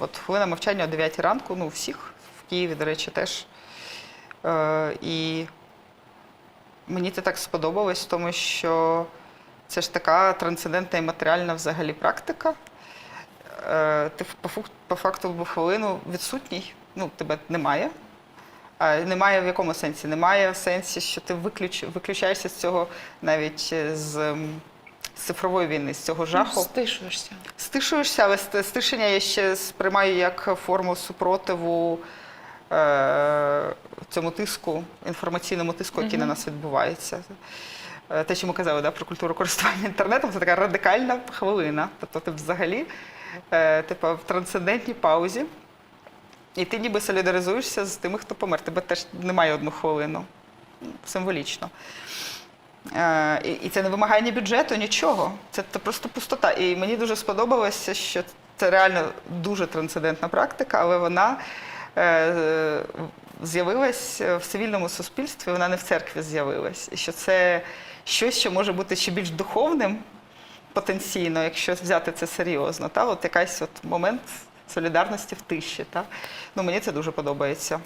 От хвилина мовчання о 9 ранку, ну, всіх в Києві, до речі, теж. Е, і мені це так сподобалось, тому що це ж така трансцендентна і матеріальна взагалі практика. Е, ти по, по факту в хвилину відсутній, ну, тебе немає. Немає в якому сенсі? Немає в сенсі, що ти виключ, виключаєшся з цього навіть е, з цифрової війни, з цього жаху. Стишуєшся. Стишуєшся, але стишення я ще сприймаю як форму супротиву е, цьому тиску, інформаційному тиску, який на нас відбувається. Е, Те, що ми казали да, про культуру користування інтернетом, це така радикальна хвилина. Тобто ти взагалі е, типу, в трансцендентній паузі, і ти ніби солідаризуєшся з тими, хто помер. Тебе теж немає одну хвилину. Ну, Символічно. Е, І це не вимагає ні бюджету, нічого. Це, це просто пустота. І мені дуже сподобалося, що це реально дуже трансцендентна практика, але вона е, з'явилась в цивільному суспільстві, вона не в церкві з'явилась. І що це щось, що може бути ще більш духовним потенційно, якщо взяти це серйозно. Та? От якийсь от момент солідарності в тиші. Та? Ну, мені це дуже подобається.